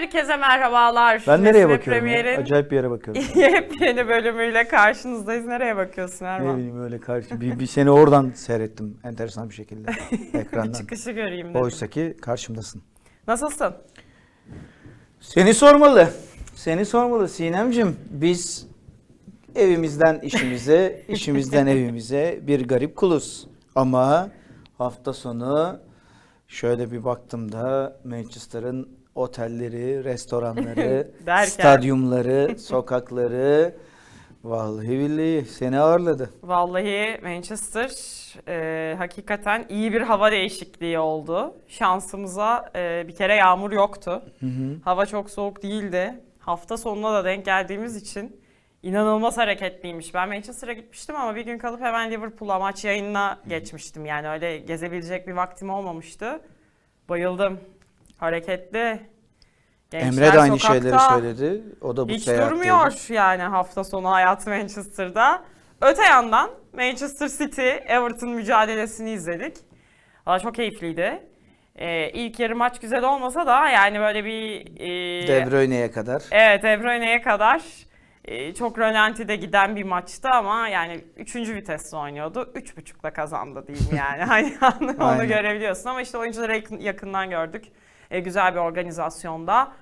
Herkese merhabalar. Ben nereye Nesne bakıyorum? Premier'in Acayip bir yere bakıyorum. yepyeni bölümüyle karşınızdayız. Nereye bakıyorsun ne Erman? bileyim öyle karşı. Bir, bir seni oradan seyrettim enteresan bir şekilde Bir ekrandan. çıkışı göreyim dedim. Oysa ki karşımdasın. Nasılsın? Seni sormalı. Seni sormalı Sinemcim. Biz evimizden işimize, işimizden evimize bir garip kuluz. Ama hafta sonu şöyle bir baktım da Manchester'ın otelleri, restoranları, stadyumları, sokakları vallahi billahi seni ağırladı. Vallahi Manchester e, hakikaten iyi bir hava değişikliği oldu. Şansımıza e, bir kere yağmur yoktu. Hava çok soğuk değildi. Hafta sonuna da denk geldiğimiz için inanılmaz hareketliymiş. Ben Manchester'a gitmiştim ama bir gün kalıp hemen Liverpool'a maç yayınına geçmiştim. Yani öyle gezebilecek bir vaktim olmamıştı. Bayıldım. Hareketli. Gençler Emre de aynı sokakta. şeyleri söyledi. O da bu Hiç durmuyor yani hafta sonu hayatı Manchester'da. Öte yandan Manchester City Everton mücadelesini izledik. Valla çok keyifliydi. Ee, ilk yarı maç güzel olmasa da yani böyle bir e, De Bruyne'ye kadar. evet De Bruyne'ye kadar e, çok rölantide giden bir maçtı ama yani 3. vitesle oynuyordu. 3.5'la kazandı diyeyim yani. Hani onu Aynen. görebiliyorsun ama işte oyuncuları yakın- yakından gördük. E, güzel bir organizasyonda.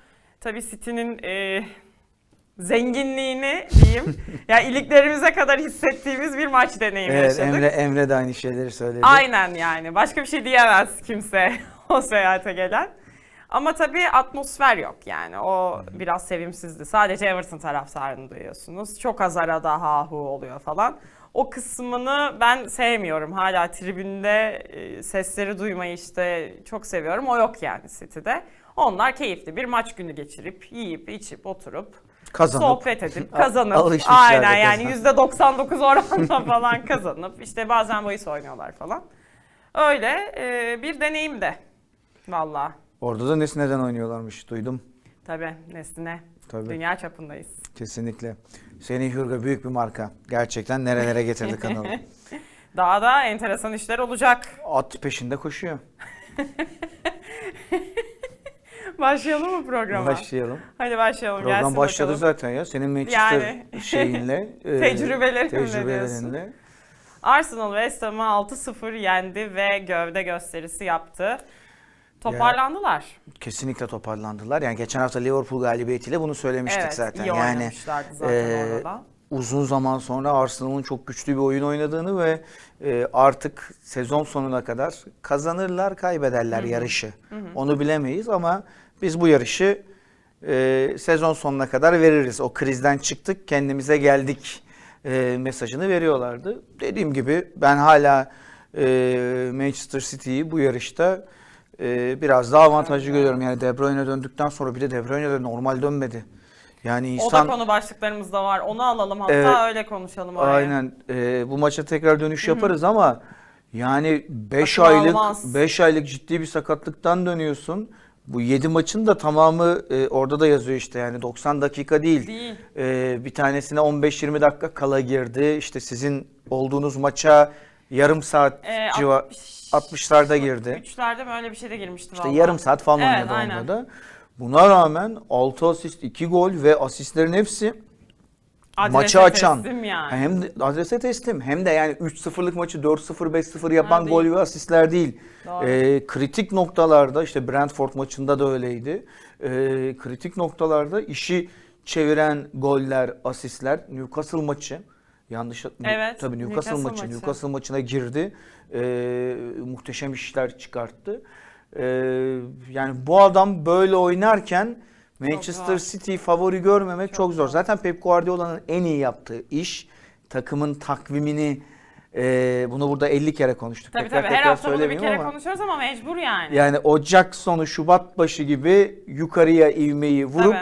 Tabii City'nin e, zenginliğini diyeyim. ya iliklerimize kadar hissettiğimiz bir maç deneyimi Evet yaşadık. Emre, Emre de aynı şeyleri söyledi. Aynen yani. Başka bir şey diyemez kimse o seyahate gelen. Ama tabii atmosfer yok yani. O biraz sevimsizdi. Sadece Everton taraftarını duyuyorsunuz. Çok az arada ha hu oluyor falan. O kısmını ben sevmiyorum. Hala tribünde e, sesleri duymayı işte çok seviyorum. O yok yani City'de. Onlar keyifli bir maç günü geçirip, yiyip, içip, oturup Kazanıp. sohbet edip kazanıp aynen yani kazan. %99 oranla falan kazanıp işte bazen bahis oynuyorlar falan. Öyle e, bir deneyim de valla. Orada da Nesne'den oynuyorlarmış duydum. Tabii Nesline. Tabii. Dünya çapındayız. Kesinlikle. Seni Hürga büyük bir marka. Gerçekten nerelere getirdi kanalı. Daha da enteresan işler olacak. At peşinde koşuyor. Başlayalım mı programa? Başlayalım. Hadi başlayalım. Program gelsin başladı bakalım. zaten ya. Senin Manchester Yani. şeyinle. e, Tecrübelerinle tecrübelerinle. Arsenal West Ham'ı 6-0 yendi ve gövde gösterisi yaptı. Toparlandılar. Kesinlikle toparlandılar. Yani geçen hafta Liverpool galibiyetiyle bunu söylemiştik evet, zaten. iyi yani zaten e, orada. uzun zaman sonra Arsenal'ın çok güçlü bir oyun oynadığını ve e, artık sezon sonuna kadar kazanırlar, kaybederler yarışı. Onu bilemeyiz ama biz bu yarışı e, sezon sonuna kadar veririz. O krizden çıktık, kendimize geldik e, mesajını veriyorlardı. Dediğim gibi ben hala e, Manchester City'yi bu yarışta e, biraz daha avantajlı görüyorum. Yani De Bruyne döndükten sonra bir de De Bruyne de normal dönmedi. Yani O insan da konu başlıklarımızda var. Onu alalım hatta Evet. öyle konuşalım oraya. Aynen. Ee, bu maça tekrar dönüş yaparız ama yani 5 Akıl aylık almaz. 5 aylık ciddi bir sakatlıktan dönüyorsun. Bu 7 maçın da tamamı e, orada da yazıyor işte yani 90 dakika değil. Değil. Ee, bir tanesine 15-20 dakika kala girdi. İşte sizin olduğunuz maça yarım saat Ee, civa 60'larda girdi. Üçlerde mi öyle bir şey de girmişti İşte vallahi. yarım saat falan Evet, oynadı onda da. Buna rağmen 6 asist, 2 gol ve asistlerin hepsi Adrese maçı açan. yani. Hem de adrese teslim hem de yani 3-0'lık maçı 4-0 5-0 yapan Ha, gol ve asistler değil. Doğru. Ee, kritik noktalarda işte Brentford maçında da öyleydi. Ee, kritik noktalarda işi çeviren goller, asistler Newcastle maçı yanlış Evet, tabii Newcastle, Newcastle maçı, maçı. Newcastle maçına girdi. Ee, muhteşem işler çıkarttı. Ee, yani bu adam böyle oynarken Manchester. City favori görmemek çok, Çok zor. Zaten Pep Guardiola'nın en iyi yaptığı iş takımın takvimini e, bunu burada 50 kere konuştuk. Tabii Tekrar tabii her hafta bunu bir kere ama konuşuyoruz ama mecbur yani. Yani Ocak sonu Şubat başı gibi yukarıya ivmeyi vurup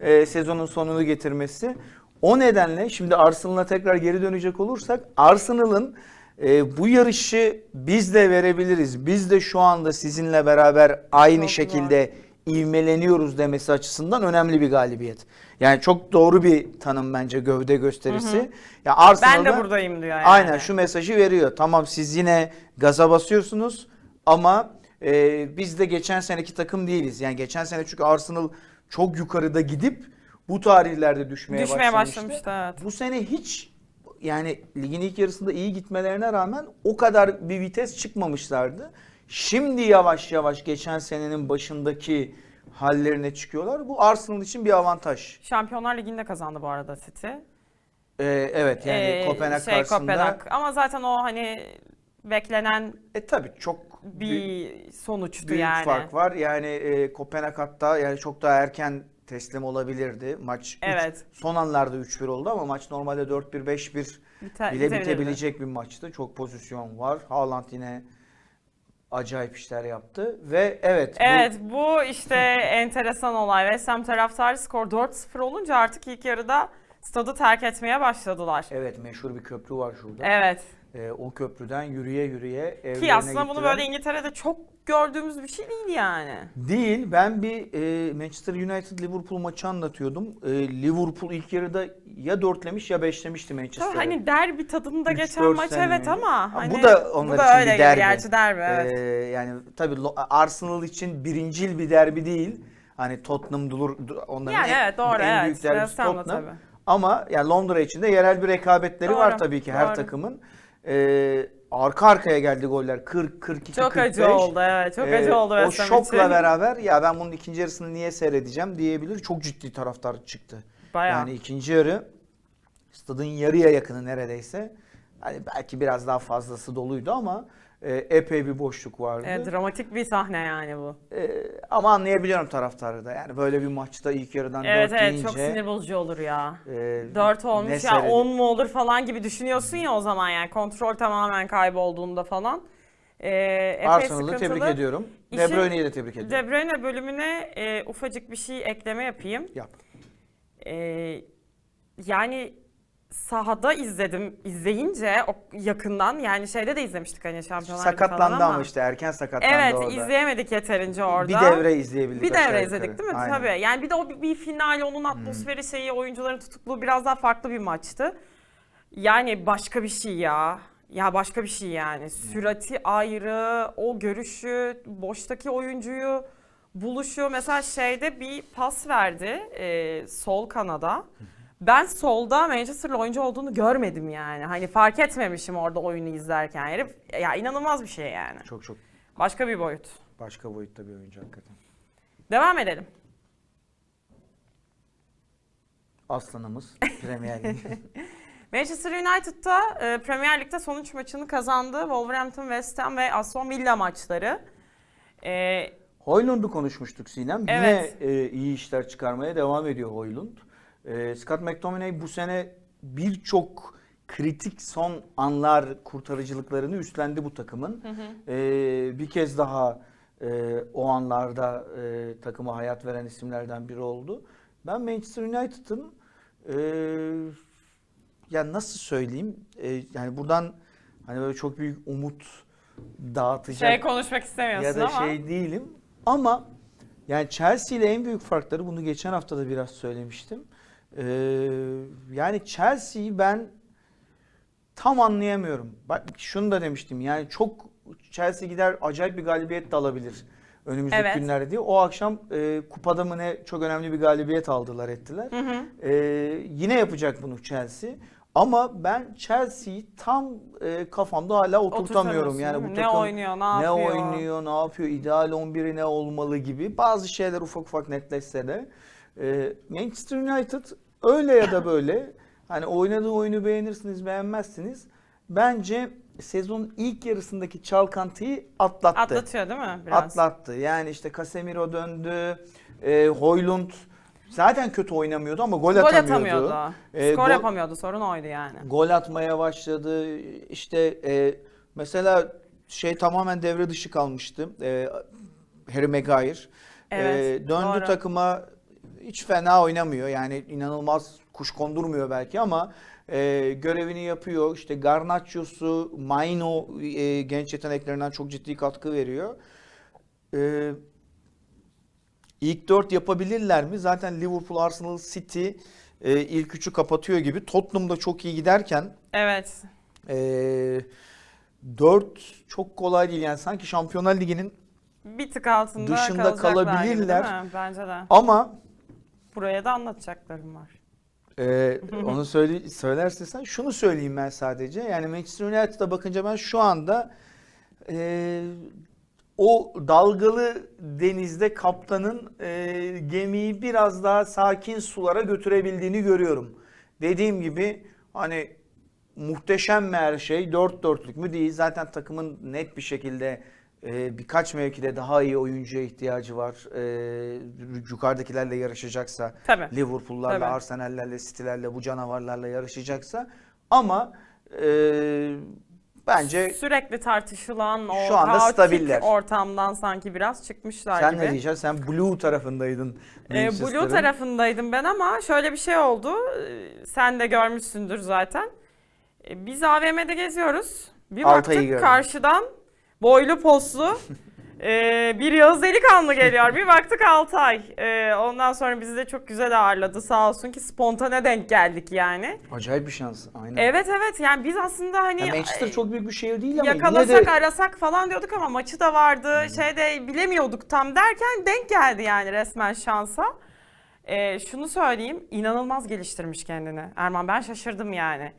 Tabii. e, sezonun sonunu getirmesi. O nedenle şimdi Arsenal'a tekrar geri dönecek olursak Arsenal'ın e, bu yarışı biz de verebiliriz. Biz de şu anda sizinle beraber aynı Çok şekilde ivmeleniyoruz demesi açısından önemli bir galibiyet. Yani çok doğru bir tanım bence gövde gösterisi. Ya ben Arsenal'da de buradayım diyor yani. Aynen şu mesajı veriyor. Tamam siz yine gaza basıyorsunuz ama e, biz de geçen seneki takım değiliz. Yani geçen sene çünkü Arsenal çok yukarıda gidip bu tarihlerde düşmeye, Düşmeye başlamıştı. başlamıştı evet. Bu sene hiç yani ligin ilk yarısında iyi gitmelerine rağmen o kadar bir vites çıkmamışlardı. Şimdi yavaş yavaş geçen senenin başındaki hallerine çıkıyorlar. Bu Arsenal için bir avantaj. Şampiyonlar Ligi'nde kazandı bu arada City. Ee, evet yani Ee, Kopenhag şey, karşısında. Kopenhag. Ama zaten o hani beklenen E tabii çok bir sonuçtu büyük yani. fark var. Yani e, Kopenhag hatta yani çok daha erken teslim olabilirdi. Maç üç- Evet. son anlarda 3-1 oldu ama maç normalde 4-1 5-1 Bite- bile bitebilecek bir maçtı. Çok pozisyon var. Haaland yine acayip işler yaptı ve evet, bu- Evet bu işte enteresan olay. West Ham taraftarı skor 4-0 olunca artık ilk yarıda stadı terk etmeye başladılar. evet meşhur bir köprü var şurada. Evet. Ee, o köprüden yürüye yürüye evlerine Ki aslında bunu gittiler. böyle İngiltere'de çok gördüğümüz bir şey değil yani. Değil. Ben bir e, Manchester United Liverpool maçı anlatıyordum. E, Liverpool ilk yarıda ya dörtlemiş ya beşlemişti Manchester'ı. Hani derbi tadında Üç, geçen maç evet önce. ama Ha, hani bu da onlar bu için da öyle bir derbi. Gerçi derbi evet. Ee, yani tabii Arsenal için birincil bir derbi değil. Hani Tottenham dur, dur- onların yani en, evet doğru en evet. büyük derbisi Tottenham. tabii. Ama yani Londra için de yerel bir rekabetleri Doğru, var tabii ki her doğru. takımın. Ee, arka arkaya geldi goller. 40 42 Çok 45. acı oldu evet. Çok Ee, acı oldu O West Ham şokla için. beraber ya ben bunun ikinci yarısını niye seyredeceğim diyebilir. Çok ciddi taraftar çıktı. Bayağı. Yani ikinci yarı stadın yarıya yakını neredeyse. Hani belki biraz daha fazlası doluydu ama e, epey bir boşluk vardı. Evet, dramatik bir sahne yani bu. E, ama anlayabiliyorum taraftarı da. Yani böyle bir maçta ilk yarıdan Evet 4 evet deyince çok sinir bozucu olur ya. e, 4 ne olmuş ya seyredip- 10 mu olur falan gibi düşünüyorsun ya o zaman yani kontrol tamamen kaybolduğunda falan. Epey Arsenal'ı tebrik ediyorum. De İşin- Bruyne'yi de tebrik ediyorum. De Bruyne bölümüne e, ufacık bir şey ekleme yapayım. Yap. Ee, yani sahada izledim. izleyince o yakından yani şeyde de izlemiştik hani Şampiyonlar Ligi falan Sakatlandı ama işte erken sakatlandı Evet orada. izleyemedik yeterince orada. Bir devre izleyebildik. Bir aşağı devre yukarı. izledik değil mi? Aynen. Tabii. Yani bir de o bir, bir final, onun atmosferi şeyi, oyuncuların tutukluğu biraz daha farklı bir maçtı. Yani başka bir şey ya. Ya başka bir şey yani. Sürati ayrı, o görüşü, boştaki oyuncuyu buluşu. Mesela şeyde bir pas verdi e, sol kanada. Ben solda Manchester'lı oyuncu olduğunu görmedim yani. Hani fark etmemişim orada oyunu izlerken. Herif ya inanılmaz bir şey yani. Çok çok Başka bir boyut. başka boyutta bir oyuncu hakikaten. Devam edelim. Aslanımız Premier Lig. Manchester United'da e, Premier Lig'de son 3 maçını kazandı. Wolverhampton, West Ham ve Aston Villa maçları. E, Hoylund'u konuşmuştuk Sinem. Evet. Yine e, iyi işler çıkarmaya devam ediyor Hoylund. E, Scott McTominay bu sene birçok kritik son anlar kurtarıcılıklarını üstlendi bu takımın. E, bir kez daha e, o anlarda e, takıma hayat veren isimlerden biri oldu. Ben Manchester United'ın e, ya nasıl söyleyeyim e, yani buradan hani böyle çok büyük umut dağıtacak şey konuşmak istemiyorsun ya da ama. şey değilim. Ama yani Chelsea ile en büyük farkları bunu geçen hafta da biraz söylemiştim. Ee, yani Chelsea'yi ben tam anlayamıyorum. Bak şunu da demiştim. Yani çok Chelsea gider acayip bir galibiyet de alabilir önümüzdeki Evet. günlerde diye. O akşam e, kupada mı ne çok önemli bir galibiyet aldılar ettiler. Hı hı. Ee, yine yapacak bunu Chelsea. Ama ben Chelsea'yi tam e, kafamda hala oturtamıyorum. Yani bu mi? ne takım oynuyor, ne ne yapıyor? oynuyor, ne yapıyor, ideal 11'i ne olmalı gibi bazı şeyler ufak ufak netleşse de e, Manchester United öyle ya da böyle hani oynadığı oyunu beğenirsiniz, beğenmezsiniz. Bence sezonun ilk yarısındaki çalkantıyı atlattı. Atlatıyor değil mi biraz? Atlattı. Yani işte Casemiro döndü, e, Hoylund zaten kötü oynamıyordu ama gol, Gol atamıyordu. atamıyordu. Ee, Skor gol- yapamıyordu. Sorun oydu yani. Gol atmaya başladı. İşte e, mesela şey tamamen devre dışı kalmıştı. E, Harry Maguire. Evet, E, döndü doğru. takıma hiç fena oynamıyor. Yani inanılmaz kuş kondurmuyor belki ama e, görevini yapıyor. İşte Garnaccio'su, Maino e, genç yeteneklerinden çok ciddi katkı veriyor. E, ilk dört yapabilirler mi? Zaten Liverpool, Arsenal, City e, ilk üçü kapatıyor gibi. Tottenham da çok iyi giderken Evet. e, dört çok kolay değil. Yani sanki Şampiyonlar Ligi'nin Bir tık altında Dışında gibi, kalabilirler. mi? Bence de. ama Buraya da anlatacaklarım var. Ee, onu söyle, söylersen sen şunu söyleyeyim ben sadece. Yani Manchester United'a bakınca ben şu anda e, o dalgalı denizde kaptanın e, gemiyi biraz daha sakin sulara götürebildiğini görüyorum. Dediğim gibi hani muhteşem mi her şey dört dörtlük mü değil. Zaten takımın net bir şekilde e, birkaç mevkide daha iyi oyuncuya ihtiyacı var. E, yukarıdakilerle yarışacaksa Tabii. Liverpool'larla, Tabii. Arsenal'lerle, City'lerle, bu canavarlarla yarışacaksa ama e, bence Sürekli tartışılan o Şu anda stabiller. ortamdan sanki biraz çıkmışlar sen gibi. ne diyeceksin? Sen Blue tarafındaydın. Ee, Blue tarafındaydım ben ama şöyle bir şey oldu. Ee, Sen de görmüşsündür zaten. Ee, Biz AVM'de geziyoruz. Bir Altay'ı baktık gördüm. karşıdan boylu poslu ee, bir Yağız delikanlı geliyor. Bir baktık Altay. Ee, ondan sonra bizi de çok güzel ağırladı sağ olsun ki spontane denk geldik yani. Acayip bir şans. Aynen. Evet evet yani biz aslında hani Ya Manchester çok büyük bir şehir değil ama yakalasak yine de arasak falan diyorduk ama maçı da vardı şeyde bilemiyorduk tam derken denk geldi yani resmen şansa. Ee, şunu söyleyeyim inanılmaz geliştirmiş kendini Erman ben şaşırdım yani.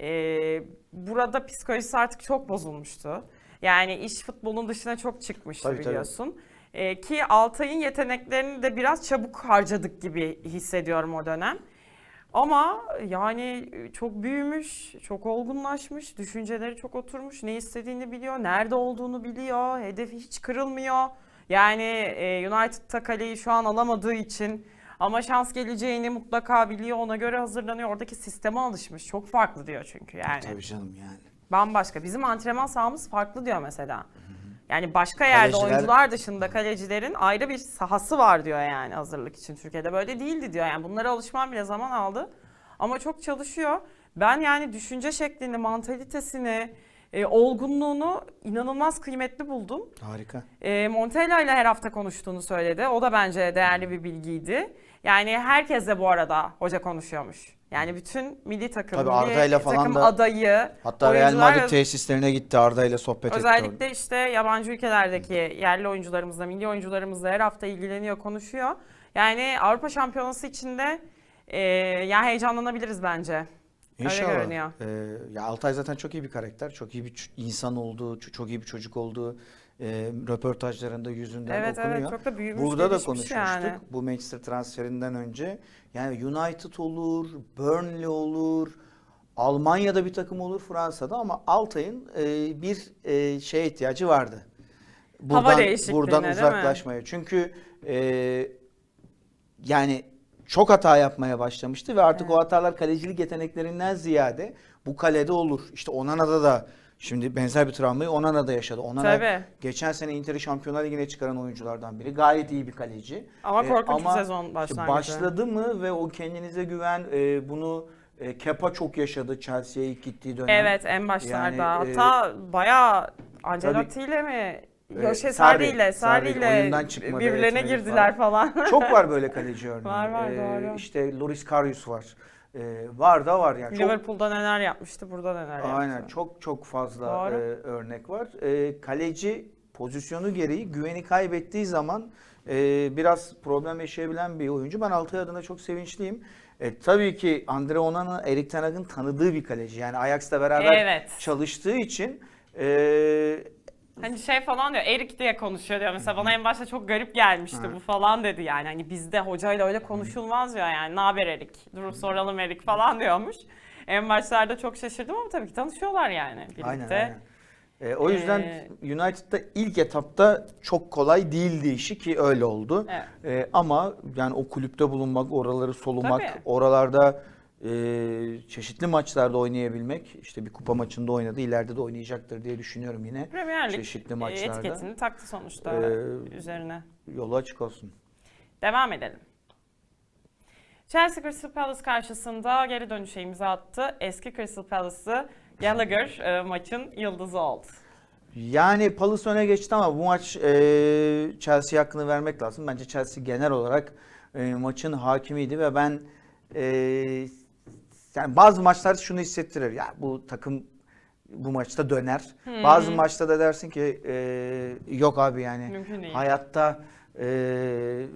Ee, burada psikolojisi artık çok bozulmuştu. Yani iş futbolun dışına çok çıkmıştı Tabii, tabii. biliyorsun. Ee, ki Altay'ın yeteneklerini de biraz çabuk harcadık gibi hissediyorum o dönem. Ama yani çok büyümüş, çok olgunlaşmış, düşünceleri çok oturmuş, ne istediğini biliyor, nerede olduğunu biliyor, hedefi hiç kırılmıyor. Yani e, United'ta kaleyi şu an alamadığı için ama şans geleceğini mutlaka biliyor, ona göre hazırlanıyor. Oradaki sisteme alışmış. Çok farklı diyor çünkü yani. Tabii canım yani. Bambaşka. Bizim antrenman sahamız farklı diyor mesela. Yani başka yerde Kaleciler- oyuncular dışında kalecilerin ayrı bir sahası var diyor yani hazırlık için. Türkiye'de böyle değildi diyor. Yani bunlara alışmam bile zaman aldı. Ama çok çalışıyor. Ben yani düşünce şeklini, mantalitesini, e, olgunluğunu inanılmaz kıymetli buldum. Harika. E, Montella ile her hafta konuştuğunu söyledi. O da bence değerli bir bilgiydi. Yani herkesle bu arada hoca konuşuyormuş. Yani bütün milli takım, Tabii milli Arda'yla falan takım da- adayı, Hatta Real oyuncular Madrid ve- tesislerine gitti Arda ile sohbet etti. Özellikle işte yabancı ülkelerdeki yerli oyuncularımızla, milli oyuncularımızla her hafta ilgileniyor, konuşuyor. Yani Avrupa Şampiyonası içinde e, ya heyecanlanabiliriz bence. İnşallah. Öyle görünüyor. Ee, ya Altay zaten çok iyi bir karakter, çok iyi bir ç- insan olduğu, ç- çok iyi bir çocuk olduğu e, röportajlarında yüzünden Evet okunuyor. evet çok da büyümüş, Burada da konuşmuştuk yani. bu Manchester transferinden önce. Yani United olur, Burnley olur, Almanya'da bir takım olur, Fransa'da ama Altay'ın e, bir e, şeye ihtiyacı vardı. Buradan, buradan uzaklaşmaya. Çünkü e, yani çok hata yapmaya başlamıştı ve artık o hatalar kalecilik yeteneklerinden ziyade bu kalede olur. İşte Onana'da da şimdi benzer bir travmayı Onana'da yaşadı. Onana Tabii. geçen sene Inter'i Şampiyonlar Ligi'ne çıkaran oyunculardan biri. Gayet iyi bir kaleci. Ama Ee, korkunç bir ama sezon başlangıcı. başladı mı ve o kendinize güven e, bunu e, Kepa çok yaşadı Chelsea'ye ilk gittiği dönem. Evet en başlarda. Yani, e, Hatta bayağı Ancelotti ile mi? E, Yok şey Sarri, Sarri ile, Sarri Sarri ile oyundan çıkmadı, birbirlerine etmedi girdiler falan. Çok var böyle kaleci örneği. Var, var, Ee, doğru. İşte Loris Karius var. Ee, var da var yani. Çok, Liverpool'da neler yapmıştı, burada neler yaptı. aynen çok çok fazla e, örnek var. E, kaleci pozisyonu gereği güveni kaybettiği zaman e, biraz problem yaşayabilen bir oyuncu. Ben Altay adına çok sevinçliyim. E, tabii ki Andre Onana Erik Ten Hag'ın tanıdığı bir kaleci. Yani Ajax'la beraber Evet. çalıştığı için e, Hani şey falan diyor, Erik diye konuşuyor diyor. Mesela bana en başta çok garip gelmişti bu falan dedi yani. Hani bizde hocayla öyle konuşulmaz diyor yani. Ne haber Erik? Dur soralım Erik falan diyormuş. En başlarda çok şaşırdım ama tabii ki tanışıyorlar yani birlikte. Aynen aynen. E, o yüzden Ee, United'da ilk etapta çok kolay değildi işi ki öyle oldu. Evet. E, ama yani o kulüpte bulunmak, oraları solumak, Tabii. oralarda e, çeşitli maçlarda oynayabilmek, işte bir kupa maçında oynadı, ileride de oynayacaktır diye düşünüyorum yine. Premier Lig Çeşitli e, maçlarda. etiketini taktı sonuçta Ee, üzerine. Yolu açık olsun. Devam edelim. Chelsea Crystal Palace karşısında geri dönüşe imza attı. Eski Crystal Palace'ı Gallagher e, maçın yıldızı oldu. Yani Palace öne geçti ama bu maç e, Chelsea hakkını vermek lazım. Bence Chelsea genel olarak e, maçın hakimiydi ve ben e, yani bazı maçlarda şunu hissettirir. Ya bu takım bu maçta döner. Bazı maçta da dersin ki e, yok abi yani hayatta e,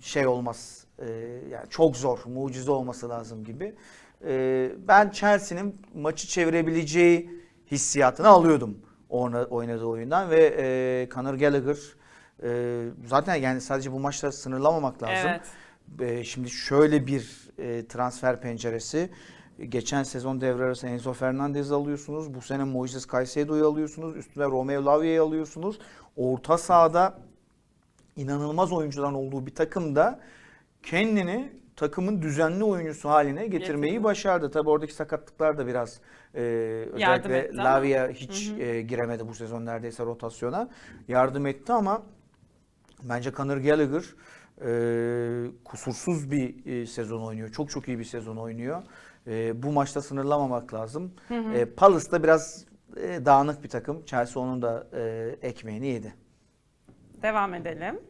şey olmaz. Ee, yani çok zor, mucize olması lazım gibi. Ee, ben Chelsea'nin maçı çevirebileceği hissiyatını alıyordum oyna- oynadığı oyundan ve e, Conor Gallagher e, zaten yani sadece bu maçta sınırlamamak lazım. Evet. E, şimdi şöyle bir e, transfer penceresi. Geçen sezon devre arası Enzo Fernandez'i alıyorsunuz. Bu sene Moises Caicedo'yu alıyorsunuz. Üstüne Romeo Lavia'yı alıyorsunuz. Orta sahada inanılmaz oyuncuların olduğu bir takımda kendini takımın düzenli oyuncusu haline getirmeyi Getirdi. başardı. Tabii oradaki sakatlıklar da biraz e, Yardım özellikle etti ama. Lavia hiç e, giremedi bu sezon neredeyse rotasyona. Yardım etti ama bence Conor Gallagher e, kusursuz bir e, sezon oynuyor. Çok çok iyi bir sezon oynuyor. E, bu maçta sınırlamamak lazım. E, Palace da biraz e, dağınık bir takım. Chelsea onun da e, ekmeğini yedi. Devam edelim.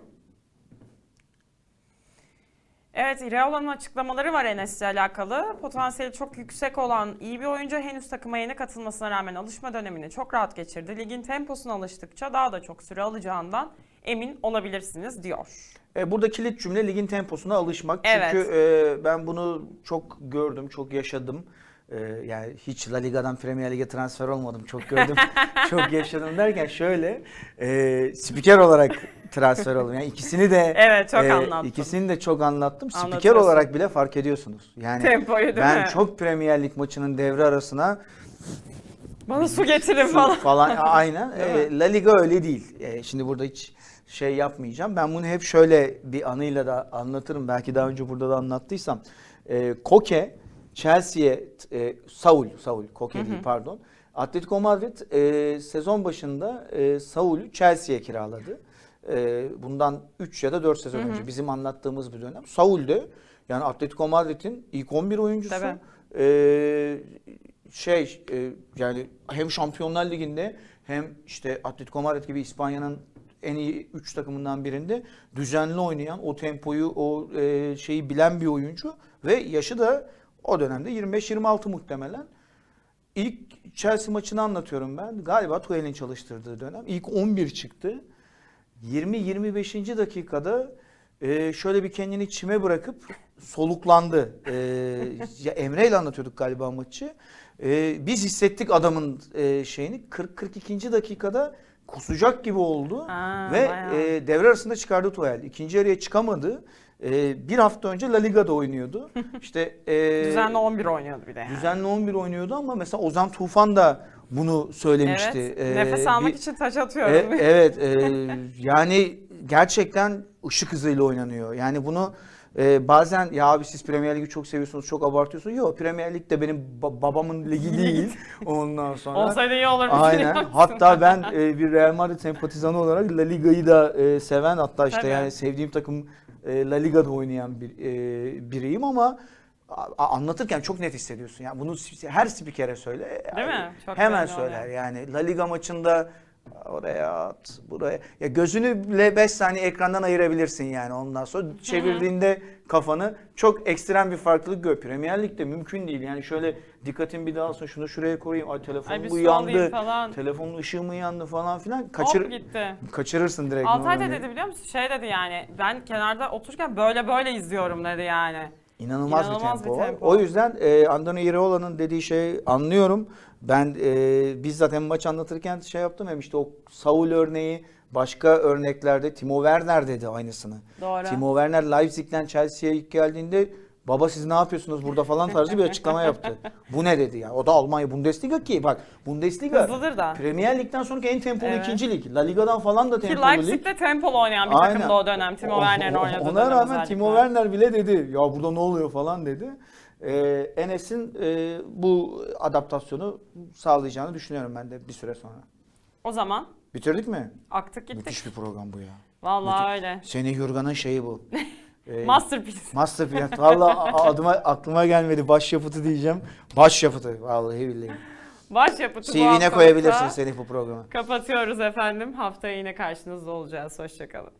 Evet, İraola'nın açıklamaları var Enes'le alakalı. Potansiyeli çok yüksek olan iyi bir oyuncu henüz takıma yeni katılmasına rağmen alışma dönemini çok rahat geçirdi. Ligin temposuna alıştıkça daha da çok süre alacağından emin olabilirsiniz diyor. E, burada kilit cümle ligin temposuna alışmak. Evet. Çünkü e, ben bunu çok gördüm, çok yaşadım. E, yani hiç La Liga'dan Premier Lig'e transfer olmadım. Çok gördüm, çok yaşadım derken şöyle e, spiker olarak transfer oldum. Yani ikisini de Evet, çok e, anlattın. İkisini de çok anlattım. Spiker Anlatıyorsun. olarak bile fark ediyorsunuz. Yani Tempoyu değil ben mi? çok Premier Lig maçının devre arasına Bana su getirin Su falan. falan aynen. Değil Ee, La Liga öyle değil. Ee, şimdi burada hiç şey yapmayacağım. Ben bunu hep şöyle bir anıyla da anlatırım. Belki daha önce burada da anlattıysam. Ee, Koke Chelsea'ye e, Saul, Saul Koke değil pardon. Atletico Madrid e, sezon başında e, Saul'ü Chelsea'ye kiraladı. E, bundan 3 ya da 4 sezon önce bizim anlattığımız bir dönem. Saul de yani Atletico Madrid'in ilk 11 oyuncusu. Tabii. Ee, şey e, yani hem Şampiyonlar Ligi'nde hem işte Atletico Madrid gibi İspanya'nın en iyi 3 takımından birinde düzenli oynayan, o tempoyu, o e, şeyi bilen bir oyuncu ve yaşı da o dönemde 25-26 muhtemelen. İlk Chelsea maçını anlatıyorum ben. Galiba Tuchel'in çalıştırdığı dönem. İlk 11 çıktı. 20-25. dakikada e, şöyle bir kendini çime bırakıp soluklandı. E, ya Emre ile anlatıyorduk galiba maçı. E, biz hissettik adamın e, şeyini. 40-42. dakikada kusacak gibi oldu. Aa, Ve bayağı. e, devre arasında çıkardı Tuchel. İkinci yarıya çıkamadı. E, bir hafta önce La Liga'da oynuyordu. İşte e, Düzenli 11 oynuyordu bir de yani. Düzenli 11 oynuyordu ama mesela Ozan Tufan da bunu söylemişti. Evet, Ee, nefes almak bir- için taş E, atıyorum. evet, e, yani gerçekten ışık hızıyla oynanıyor. Yani bunu e, bazen ya abi siz Premier Lig'i çok seviyorsunuz, çok abartıyorsunuz. Yok Premier Lig de benim ba- babamın ligi değil. Ondan sonra. Olsaydı iyi olurmuş. Aynen. Hatta ben e, bir Real Madrid sempatizanı olarak La Liga'yı da e, seven hatta işte Tabii. yani sevdiğim takım e, La Liga'da oynayan bir e, biriyim ama a- anlatırken çok net hissediyorsun. Yani bunu s- her spikere söyle. Değil mi? Çok Hemen belli söyler. oluyor. Yani La Liga maçında oraya at, buraya. Ya gözünü bile 5 saniye ekrandan ayırabilirsin yani ondan sonra çevirdiğinde kafanı çok ekstrem bir farklılık gör. Premier Lig'de mümkün değil. Yani şöyle dikkatin bir dağılsın şunu şuraya koyayım. Ay telefonum Ay bir bu yandı. falan. Telefonun ışığı mı yandı falan filan. Hop Kaçır, gitti. kaçırırsın direkt. Altay da dedi biliyor musun? Şey dedi yani ben kenarda otururken böyle böyle izliyorum dedi yani. İnanılmaz, İnanılmaz bir, bir tempo var. tempo. O yüzden e, Andoni Iraola'nın dediği şeyi anlıyorum. Ben e, bizzat hem maç anlatırken şey yaptım hem işte o Saul örneği başka örneklerde Timo Werner dedi aynısını. Doğru. Timo Werner Leipzig'ten Chelsea'ye ilk geldiğinde baba siz ne yapıyorsunuz burada falan tarzı bir açıklama yaptı. Bu ne dedi ya? O da Almanya Bundesliga ki bak Bundesliga Hızlıdır da. Premier Lig'den sonraki en tempolu Evet. ikinci lig. La Liga'dan falan da tempolu lig. Leipzig'te tempolu oynayan bir takımdı o dönem. Timo Werner'in oynadığı Ona rağmen özellikle. Timo Werner bile dedi ya burada ne oluyor falan dedi. Ee, Enes'in e, bu adaptasyonu sağlayacağını düşünüyorum ben de bir süre sonra. O zaman Bitirdik mi? aktık gittik. Müthiş bir program bu ya. Vallahi öyle. Seni Yurgan'ın şeyi bu. Ee, Masterpiece. Masterpiece. Valla adıma, aklıma gelmedi. Başyapıtı diyeceğim. Başyapıtı. Vallahi billahi. Başyapıtı bu CV'ne haftalıkta koyabilirsin seni bu programa. Kapatıyoruz efendim. Haftaya yine karşınızda olacağız. Hoşçakalın.